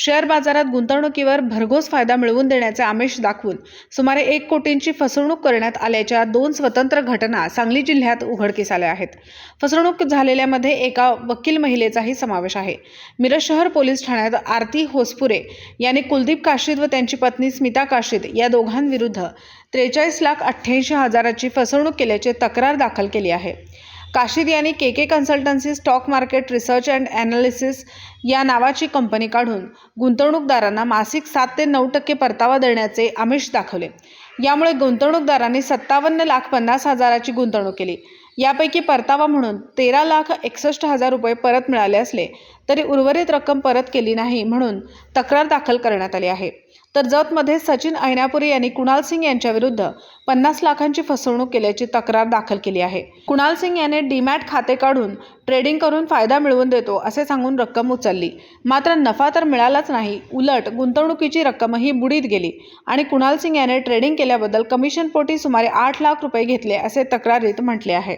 Share बाजारात गुंतवणुकीवर भरघोस फायदा मिळवून देण्याचे आमिष दाखवून सुमारे एक कोटींची फसवणूक करण्यात आल्याच्या दोन स्वतंत्र घटना सांगली जिल्ह्यात उघडकीस आल्या आहेत. फसवणूक झालेल्यामध्ये एका वकील महिलेचाही समावेश आहे. मिरज शहर पोलीस ठाण्यात आरती होसपुरे यांनी कुलदीप काशीद व त्यांची पत्नी स्मिता काशीद या दोघांविरुद्ध त्रेचाळीस लाख अठ्ठ्याऐंशी हजाराची फसवणूक केल्याची तक्रार दाखल केली आहे. काशीद यांनी K K consultancy stock market research and analysis या नावाची कंपनी काढून गुंतवणूकदारांना मासिक सात ते नऊ टक्के परतावा देण्याचे आमिष दाखवले. यामुळे गुंतवणूकदारांनी सत्तावन्न लाख पन्नास हजाराची गुंतवणूक केली. यापैकी परतावा म्हणून तेरा लाख एकसष्ट हजार रुपये परत मिळाले असले तरी उर्वरित रक्कम परत केली नाही म्हणून तक्रार दाखल करण्यात आली आहे. तर जतमध्ये सचिन ऐनापुरे यांनी कुणाल सिंग यांच्या विरुद्ध पन्नास लाखांची फसवणूक केल्याची तक्रार दाखल केली आहे. कुणाल सिंग याने डीमॅट खाते काढून ट्रेडिंग करून फायदा मिळवून देतो असे सांगून रक्कम उचलली. मात्र नफा तर मिळालाच नाही. उलट गुंतवणुकीची रक्कमही बुडीत गेली आणि कुणाल सिंग याने ट्रेडिंग केल्याबद्दल कमिशनपोटी सुमारे आठ लाख रुपये घेतले असे तक्रारीत म्हटले आहे.